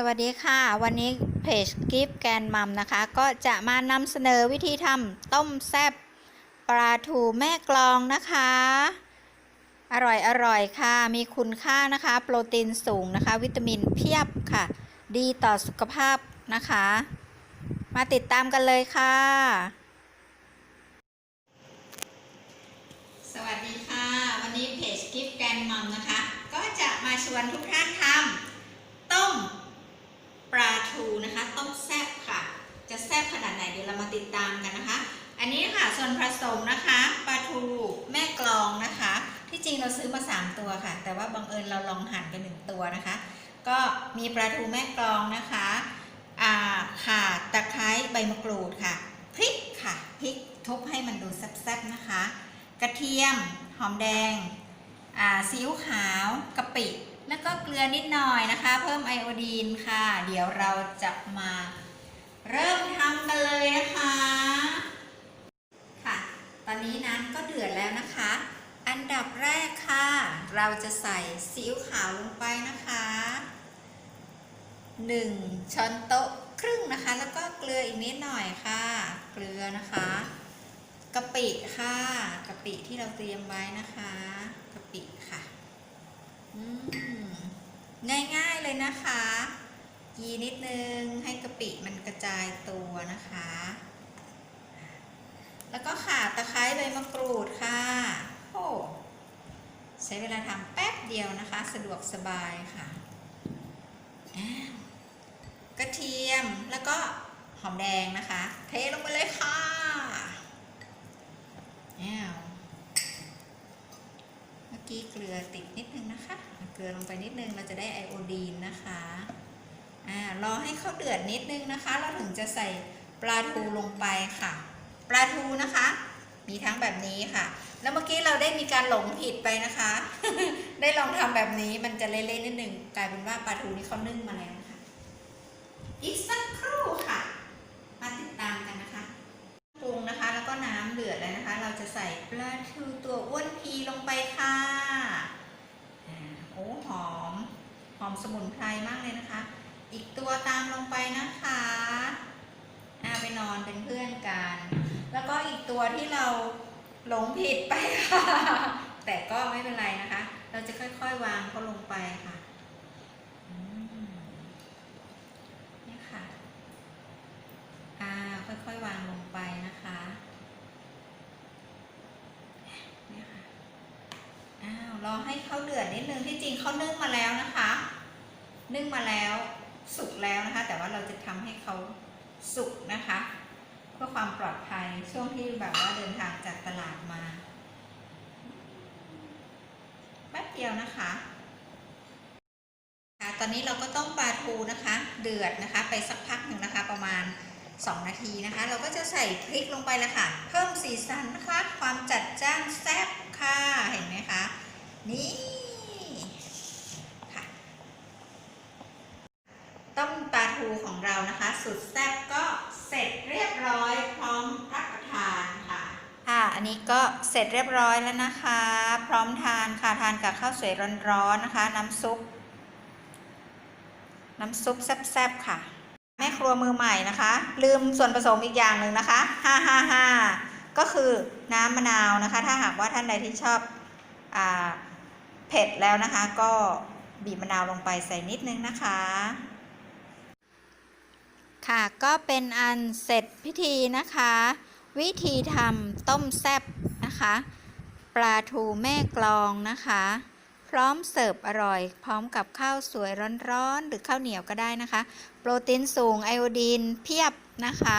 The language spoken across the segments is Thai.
สวัสดีค่ะ วันนี้เพจกิฟแกนมัมนะคะ ก็จะมานำเสนอวิธีทำต้มแซ่บปลาทูแม่กลองนะคะ อร่อยอร่อยค่ะ มีคุณค่านะคะ โปรตีนสูงนะคะ วิตามินเพียบค่ะ ดีต่อสุขภาพนะคะ มาติดตามกันเลยค่ะ สวัสดีค่ะ วันนี้เพจกิฟแกนมัมนะคะ ก็จะมาชวนทุกท่านทำต้มปลาทูนะคะ ต้มแซ่บค่ะ จะแซ่บขนาดไหนเดี๋ยวเรามาติดตามกันนะคะ อันนี้ค่ะส่ วนผสมนะคะปลาทูแม่กลองนะคะ ที่จริงเราซื้อมา 3 ตัวค่ะ แต่ว่าบังเอิญเราลองหั่นกันหนึ่งตัวนะคะ ก็มีปลาทูแม่กลองนะคะอ่าข่าตะไคร้ใบมะกรูดค่ะพริกค่ะพริกทุบให้มันดูแซ่บๆนะคะ กระเทียมหอมแดงอ่าซีอิ๊วขาวกะปิแล้วก็เกลือนิดหน่อยนะคะ เพิ่มไอโอดีนค่ะ เดี๋ยวเราจะมาเริ่มทำกันเลยนะคะ อนนี้น้ำก็เดือดแล้วนะคะ อันดับแรกค่ะ เราจะใส่ซีอิ๊วขาวลงไปนะคะ 1 ช้อนโต๊ะครึ่งนะคะ แล้วก็เกลืออีกนิดหน่อยค่ะ เกลือนะคะกะปิค่ะกะปิที่เราเตรียมไว้นะคะกะปิค่ะง่ายๆเลยนะคะกีนิดนึงให้กะปิมันกระจายตัวนะคะ แล้วก็ข่าตะไคร้ใบมะกรูดค่ะโอ้ใช้เวลาทำแป๊บเดียวนะคะ สะดวกสบายค่ะกระเทียมแล้วก็หอมแดงนะคะ เทลงไปเลยค่ะเมื่อกี้เกลือติดนิดนึงนะคะเอาเกลือลงไปนิดนึงเราจะได้ไอโอดีนนะคะอ่ารอให้เขาเดือดนิดนึงนะคะ เราถึงจะใส่ปลาทูลงไปค่ะ ปลาทูนะคะ มีทั้งแบบนี้ค่ะ แล้วเมื่อกี้เราได้มีการหลงผิดไปนะคะ ได้ลองทำแบบนี้มันจะเละๆนิดนึงกลายเป็นว่าปลาทูนี่เขานึ่งมาแล้วนะคะอีกสักครู่ค่ะ มาติดตามกันนะคะปรุงนะคะ แล้วก็น้ำเดือดแล้วนะคะ เราจะใส่ปลาทูตัวอ้วนพีลงไปค่ะอ่าโอ้หอมหอมสมุนไพรมากเลยนะคะ อีกตัวตามลงไปนะคะอ่าไปนอนเป็นเพื่อนกัน แล้วก็อีกตัวที่เราหลงผิดไปค่ะ แต่ก็ไม่เป็นไรนะคะ เราจะค่อยๆวางเขาลงไปค่ะนี่ค่ะอ่าค่อยๆวางลงไปนะคะเนี่ยค่ะอ้าวรอให้เขาเดือดนิดนึงที่จริงเขานึ่งมาแล้วนะคะ นึ่งมาแล้วสุกแล้วนะคะ แต่ว่าเราจะทำให้เขาสุกนะคะ เพื่อความปลอดภัย ช่วงที่แบบว่าเดินทางจากตลาดมาแป๊บเดียวนะคะค่ะตอนนี้เราก็ต้มปลาทูนะคะ เดือดนะคะไปสักพักหนึ่งนะคะ ประมาณ 2 นาทีนะคะ เราก็จะใส่พริกลงไปแล้วค่ะ เพิ่มสีสันนะคะ ความจัดจ้านแซ่บค่ะเห็นไหมคะนี่ค่ะต้มปลาทูของเรานะคะ สุดแซ่บก็เสร็จเรียบร้อยพร้อมรับประทานค่ะ ค่ะ อั นี้ก็เสร็จเรียบร้อยแล้วนะคะ พร้อมทานค่ะทานกับข้าวสวยร้อนๆนะคะ น้ำซุป น้ำซุปแซ่บๆค่ะ แม่ครัวมือใหม่นะคะ ลืมส่วนผสมอีกอย่างหนึ่งนะคะ555ก็คือน้ำมะนาวนะคะ ถ้าหากว่าท่านใดที่ชอบอเผ็ดแล้วนะคะ ก็บีบมะนาวลงไปใส่นิดนึงนะคะ ค่ะก็เป็นอันเสร็จพิธีนะคะ วิธีทำต้มแซ่บนะคะ ปลาทูแม่กลองนะคะ พร้อมเสิร์ฟอร่อย พร้อมกับข้าวสวยร้อนๆ หรือข้าวเหนียวก็ได้นะคะ โปรตีนสูงไอโอดีนเพียบนะคะ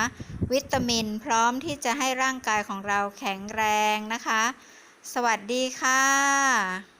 วิตามินพร้อมที่จะให้ร่างกายของเราแข็งแรงนะคะ สวัสดีค่ะ